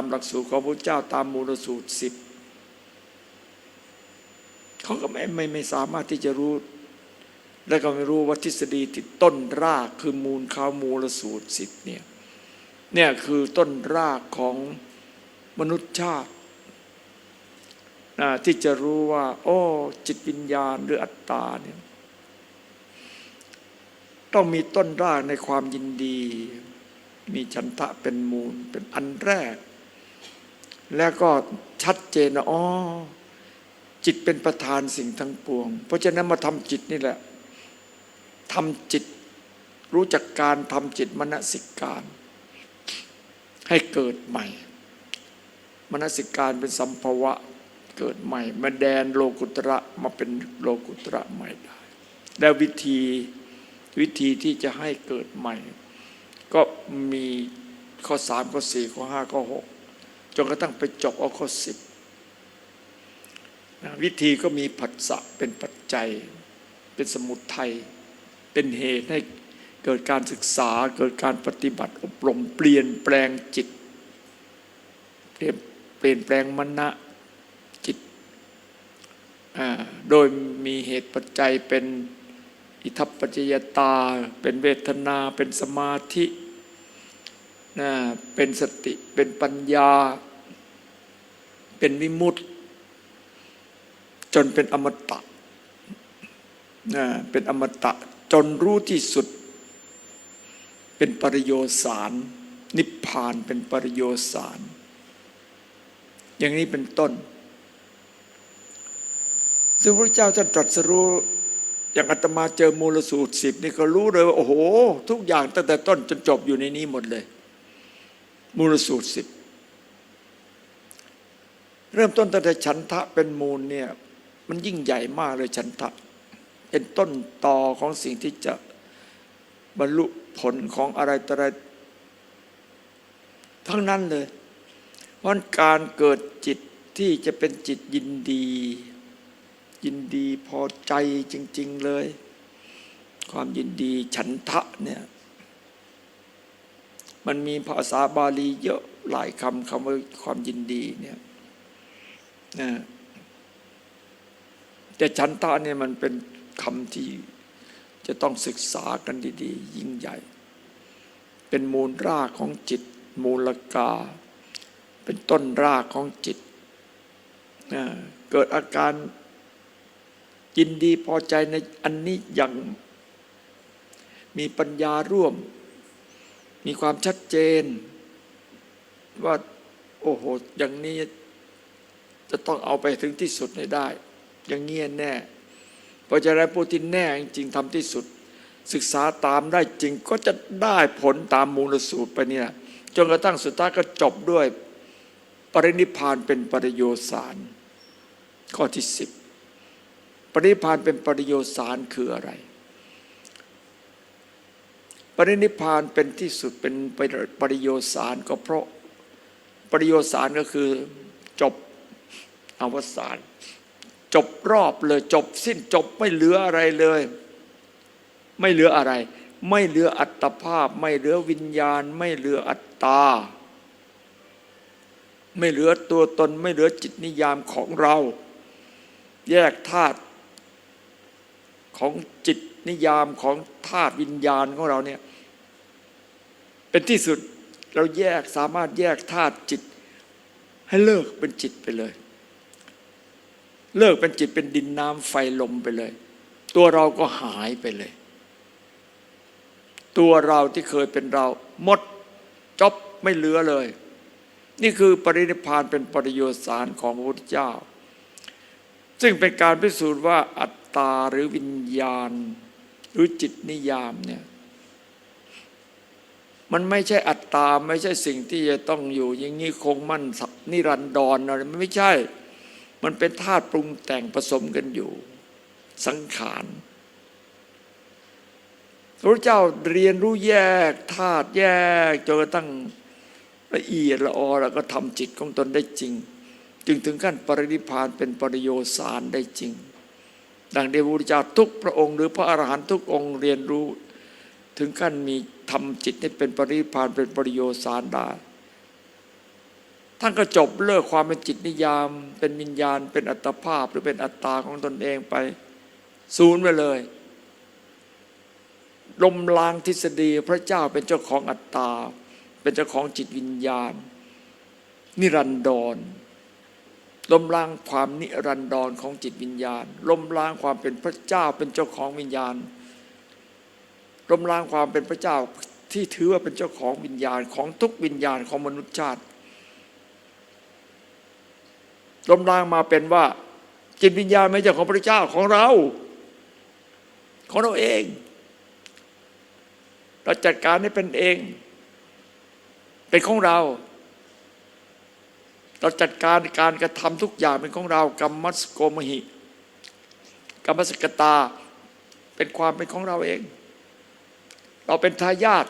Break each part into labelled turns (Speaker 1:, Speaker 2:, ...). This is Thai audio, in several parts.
Speaker 1: ามหลักสูตรของพระเจ้าตามมูลสูตรสิบเขาก็ไม่ไม่ไม่สามารถที่จะรู้ และก็ไม่รู้ว่าทฤษฎีที่ต้นรากคือมูลข้าวมูลสูตรสิบเนี่ยเนี่ยคือต้นรากของมนุษยชาติที่จะรู้ว่า โอ้จิตวิญญาณหรืออัตตาเนี่ยต้องมีต้นรากในความยินดี มีฉันทะเป็นมูลเป็นอันแรก แล้วก็ชัดเจนอ๋อจิตเป็นประธานสิ่งทั้งปวง เพราะฉะนั้นมาทำจิตนี่แหละทำจิต รู้จักการทำจิตมนสิการ ให้เกิดใหม่มนสิการเป็นสัมภวะเกิดใหม่ มาแดนโลกุตระมาเป็นโลกุตระใหม่ได้ แล้ววิธีวิธีที่จะให้เกิดใหม่ ก็มีข้อสามข้อสี่ข้อห้าข้อหก จนกระทั่งไปจบเอาข้อสิบวิธีก็มีผัสสะเป็นปัจจัย เป็นสมุทัยเป็นเหตุให้เกิดการศึกษาเกิดการปฏิบัติอบรมเปลี่ยนแปลงจิต เปลี่ยนเปลี่ยนแปลงมณะจิต โดยมีเหตุปัจจัยเป็นอิทัปปัจจยตา เป็นเวทนา เป็นสมาธิ นะเป็นสติเป็นปัญญา เป็นวิมุตติจนเป็นอมตะนะเป็นอมตะจนรู้ที่สุด เป็นปริโยสาร นิพพานเป็นปริโยสาร อย่างนี้เป็นต้น ซึ่งพระเจ้าท่านตรัสรู้อย่างอาตมาเจอมูลสูตรสิบนี่ก็รู้เลยว่าโอ้โห ทุกอย่างตั้งแต่ต้นจนจบอยู่ในนี้หมดเลย มูลสูตรสิบเริ่มต้นตั้งแต่ฉันทะเป็นมูลเนี่ยมันยิ่งใหญ่มากเลยฉันทะ เป็นต้นต่อของสิ่งที่จะบรรลุผลของอะไรต่ออะไรทั้งนั้นเลยเพราะการเกิดจิตที่จะเป็นจิตยินดี ยินดีพอใจจริง ๆเลย ความยินดีฉันทะเนี่ย มันมีภาษาบาลีเยอะหลายคำคำว่าความยินดีเนี่ยนะแต่ฉันทะเนี่ยมันเป็นคำที่จะต้องศึกษากันดีๆ ยิ่งใหญ่ เป็นมูลรากของจิต มูลกา เป็นต้นรากของจิตนะเกิดอาการยินดีพอใจในอันนี้อย่างมีปัญญาร่วม มีความชัดเจน ว่าโอ้โหอย่างนี้จะต้องเอาไปถึงที่สุดให้ได้ อย่างเงี้ยแน่เพราะฉะนั้นผู้ที่แน่จริงทำที่สุด ศึกษาตามได้จริงก็จะได้ผลตามมูลสูตรไปเนี่ยจนกระทั่งสุดท้ายก็จบด้วย ปรินิพานเป็นปริโยสาร ข้อที่สิบปรินิพานเป็นปริโยสารคืออะไร ปรินิพพานเป็นที่สุดเป็นปริโยสารก็เพราะปริโยสารก็คือจบอวสานจบรอบเลยจบสิ้นจบไม่เหลืออะไรเลย ไม่เหลืออะไร ไม่เหลืออัตภาพ ไม่เหลือวิญญาณ ไม่เหลืออัตตา ไม่เหลือตัวตน ไม่เหลือจิตนิยามของเรา แยกธาตุของจิตนิยามของธาตุวิญญาณของเราเนี่ย เป็นที่สุดเราแยกสามารถแยกธาตุจิต ให้เลิกเป็นจิตไปเลย เลิกเป็นจิตเป็นดินน้ำไฟลมไปเลย ตัวเราก็หายไปเลย ตัวเราที่เคยเป็นเราหมดจบไม่เหลือเลย นี่คือปรินิพานเป็นปริโยสารของพระพุทธเจ้า ซึ่งเป็นการพิสูจน์ว่าอัตตาหรือวิญญาณ หรือจิตนิยามเนี่ย มันไม่ใช่อัตตา ไม่ใช่สิ่งที่จะต้องอยู่อย่างนี้คงมั่นนิรันดรอะไรมันไม่ใช่ มันเป็นธาตุปรุงแต่งผสมกันอยู่ สังขารพระเจ้าเรียนรู้แยกธาตุแยกจนกระทั่งละเอียดละออแล้วก็ทำจิตของตนได้จริง จึงถึงขั้นปรินิพพานเป็นปริโยสารได้จริง ดังเดชพระพุทธเจ้าทุกพระองค์ หรือพระอรหันต์ทุกองค์เรียนรู้ ถึงขั้นมีทำจิตให้เป็นปริพานเป็นปริโยสารได้ท่านก็จบเลิกความเป็นจิตนิยาม เป็นวิญญาณ เป็นอัตภาพ หรือเป็นอัตตาของตนเองไปศูนย์ไปเลยลมลางทฤษฎีพระเจ้าเป็นเจ้าของอัตตา เป็นเจ้าของจิตวิญญาณ นิรันดรลมล้างความนิรันดรของจิตวิญญาณลมล้างความเป็นพระเจ้าเป็นเจ้าของวิญญาณ ลมล้างความเป็นพระเจ้าที่ถือว่าเป็นเจ้าของวิญญาณของทุกวิญญาณของมนุษยชาติลมล้างมาเป็นว่า จิตวิญญาณไม่ใช่ของพระเจ้าของเรา ของเราเอง เราจัดการให้เป็นเอง เป็นของเรา เราจัดการการกระทำทุกอย่างเป็นของเรากรรมมัสโกมหิกรรมสกตาเป็นความเป็นของเราเอง เราเป็นทายาท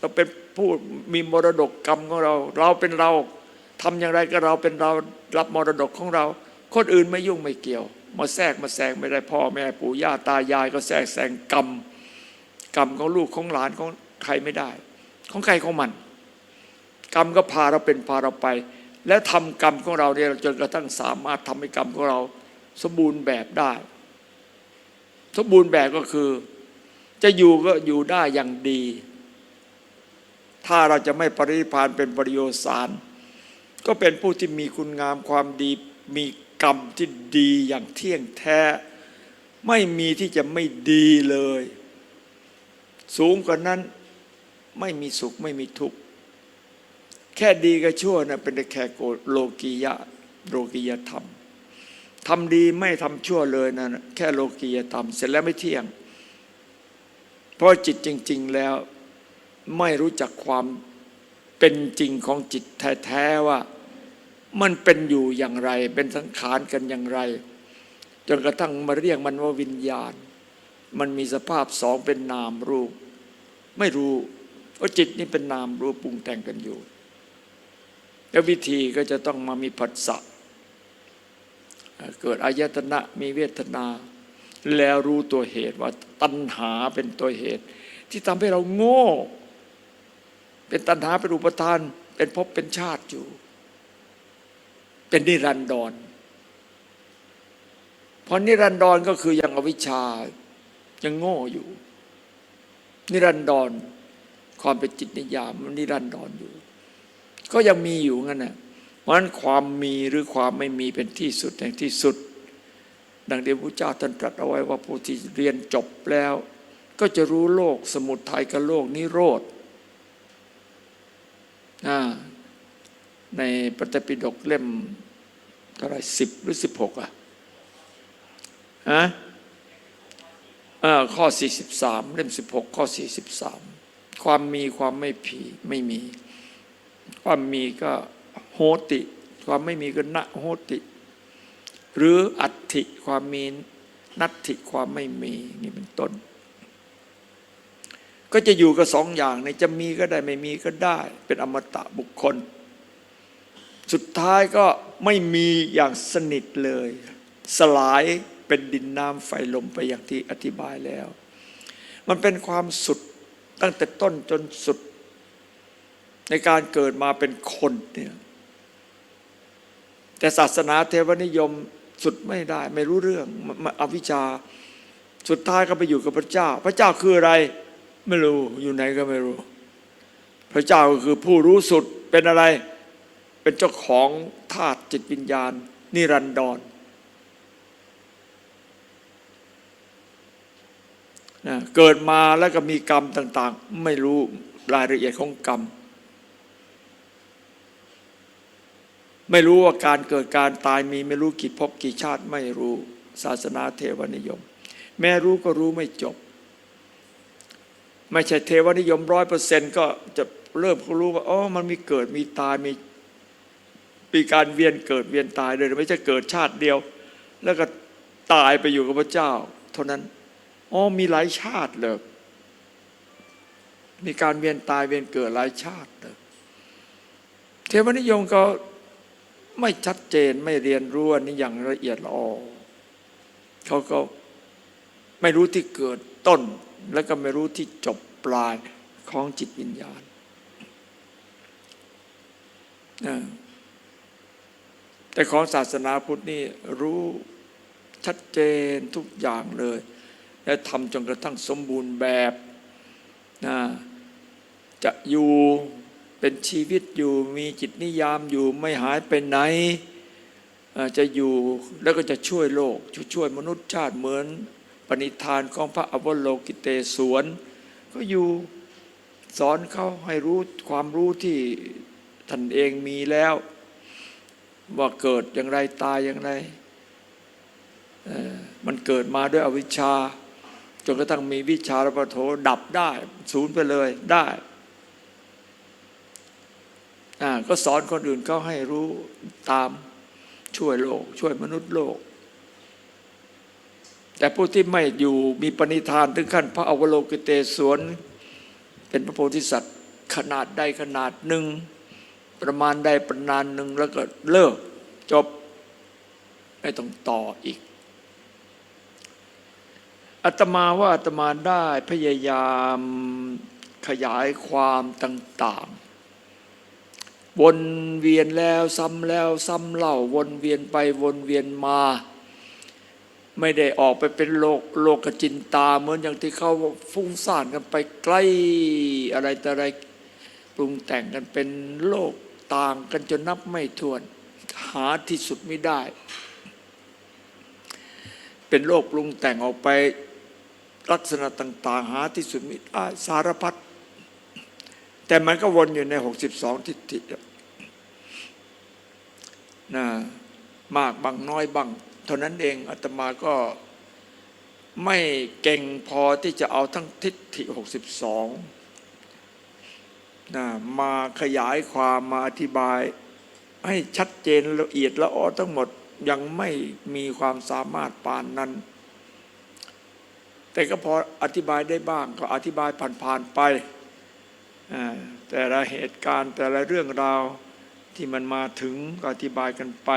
Speaker 1: เราเป็นผู้มีมรดกกรรมของเรา เราเป็นเราทำอย่างไรก็เราเป็นเรารับมรดกของเรา คนอื่นไม่ยุ่งไม่เกี่ยว มาแทรกมาแซงไม่ได้พ่อแม่ปู่ย่าตายายก็แทรกแซงกรรมกรรมของลูกของหลานของใครไม่ได้ ของใครของมัน กรรมก็พาเราเป็นพาเราไป แล้วทำกรรมของเราเนี่ยจนกระทั่งสามารถทำให้กรรมของเรา สมบูรณ์แบบได้ สมบูรณ์แบบก็คือ จะอยู่ก็อยู่ได้อย่างดี ถ้าเราจะไม่ปริพานเป็นปริโยสาร ก็เป็นผู้ที่มีคุณงามความดี มีกรรมที่ดีอย่างเที่ยงแท้ ไม่มีที่จะไม่ดีเลย สูงกว่านั้นไม่มีสุขไม่มีทุกข์ แค่ดีกับชั่วนะเป็นแค่โลกียะโลกียธรรมทำดีไม่ทำชั่วเลยนะั่นแค่โลกียธรรม เสร็จแล้วไม่เที่ยง เพราะจิตจริง ๆแล้วไม่รู้จักความเป็นจริงของจิตแท้ๆว่า มันเป็นอยู่อย่างไร เป็นสังขารกันอย่างไร จนกระทั่งมาเรียกมันว่าวิญญาณ มันมีสภาพสองเป็นนามรูป ไม่รู้ว่าจิตนี่เป็นนามรูปปรุงแต่งกันอยู่ แล้ววิธีก็จะต้องมามีผัสสะเกิดอายตนะมีเวทนา แล้วรู้ตัวเหตุว่าตัณหาเป็นตัวเหตุ ที่ทำให้เราโง่ เป็นตัณหาเป็นอุปทาน เป็นภพเป็นชาติอยู่ เป็นนิรันดรเพราะนิรันดรก็คือยังอวิชชายังโง่อยู่ นิรันดรความเป็นจิตนิยามมันนิรันดรอยู่ ก็ยังมีอยู่งั้นนะเพราะฉะนั้นความมีหรือความไม่มีเป็นที่สุดแห่งที่สุด ดังที่พระเจ้าท่านตรัสเอาไว้ว่าผู้ที่เรียนจบแล้ว ก็จะรู้โลกสมุทัยกับโลกนิโรธในปฏิปิฎกเล่มเท่าไรสิบหรือสิบหกอะฮะข้อ 43 เล่ม 16 ข้อ 43 ความมีความไม่ผีไม่มี ความมีก็โหติ ความไม่มีก็ณโหติ หรืออัตถิความมีนัตถิความไม่มีนี่เป็นต้น ก็จะอยู่กับสองอย่างในจะมีก็ได้ไม่มีก็ได้ เป็นอมตะบุคคล สุดท้ายก็ไม่มีอย่างสนิทเลย สลายเป็นดินน้ำไฟลมไปอย่างที่อธิบายแล้ว มันเป็นความสุดตั้งแต่ต้นจนสุด ในการเกิดมาเป็นคนเนี่ยแต่ศาสนาเทวนิยม สุดไม่ได้ ไม่รู้เรื่องอวิชชา สุดท้ายก็ไปอยู่กับพระเจ้า พระเจ้าคืออะไร ไม่รู้อยู่ไหนก็ไม่รู้ พระเจ้าก็คือผู้รู้สุดเป็นอะไร เป็นเจ้าของธาตุจิตวิญญาณ นิรันดรนะเกิดมาแล้วก็มีกรรมต่าง ๆ ไม่รู้รายละเอียดของกรรม ไม่รู้ว่าการเกิดการตายมีไม่รู้กี่ภพกี่ชาติไม่รู้ศาสนาเทวนิยม แม้รู้ก็รู้ไม่จบ ไม่ใช่เทวนิยมร้อยเปอร์เซ็นต์ก็จะเริ่มก็รู้ว่าอ๋อมันมีเกิดมีตายมีปีการเวียนเกิดเวียนตายเลยไม่ใช่เกิดชาติเดียว แล้วก็ตายไปอยู่กับพระเจ้า เท่านั้นอ๋อมีหลายชาติเลยมีการเวียนตายเวียนเกิดหลายชาติเลยเทวนิยมก็ ไม่ชัดเจนไม่เรียนรู้อันนี้อย่างละเอียดละออเขาก็ไม่รู้ที่เกิดต้น แล้วก็ไม่รู้ที่จบปลายของจิตวิญญาณแต่ของศาสนาพุทธนี่รู้ชัดเจนทุกอย่างเลย และทำจนกระทั่งสมบูรณ์แบบนะจะอยู่ เป็นชีวิตอยู่มีจิตนิยามอยู่ไม่หายไปไหน จะอยู่แล้วก็จะช่วยโลกช่วยช่วยมนุษยชาติเหมือนปณิธานของพระอวโลกิเตศวนก็อยู่สอนเขาให้รู้ความรู้ที่ท่านเองมีแล้ว ว่าเกิดอย่างไรตายอย่างไรมันเกิดมาด้วยอวิชชาจนกระทั่งมีวิชาระปโถดับได้ ศูนย์ไปเลยได้ ก็สอนคนอื่นเขาให้รู้ตามช่วยโลก ช่วยมนุษย์โลก แต่ผู้ที่ไม่อยู่มีปณิธานถึงขั้น พระอวโลกิเตศวน เป็นพระโพธิสัตว์ขนาดใดขนาดหนึ่ง ประมาณใดประมาณหนึ่งแล้วก็เลิกจบไม่ต้องต่ออีกอาตมาว่าอาตมาได้พยายามขยายความต่าง ๆ วนเวียนแล้วซ้ำแล้วซ้ำเล่าวนเวียนไปวนเวียนมา ไม่ได้ออกไปเป็นโลกโลกจินตาเหมือนอย่างที่เขาฟุ้งซ่านกันไปใกล้อะไรแต่อะไรปรุงแต่งกันเป็นโลกต่างกันจนนับไม่ถ้วน หาที่สุดไม่ได้ เป็นโลกปรุงแต่งออกไปลักษณะต่าง ๆ หาที่สุดไม่ได้สารพัด แต่มันก็วนอยู่ใน62ทิฏฐินะมากบางน้อยบางเท่านั้นเองอาตมาก็ไม่เก่งพอที่จะเอาทั้งทิฏฐิ62นะมาขยายความมาอธิบาย ให้ชัดเจนละเอียดละออทั้งหมดยังไม่มีความสามารถปานนั้น แต่ก็พออธิบายได้บ้างก็อธิบายผ่านๆไป แต่ละเหตุการณ์แต่ละเรื่องราวที่มันมาถึงก็อธิบายกันไป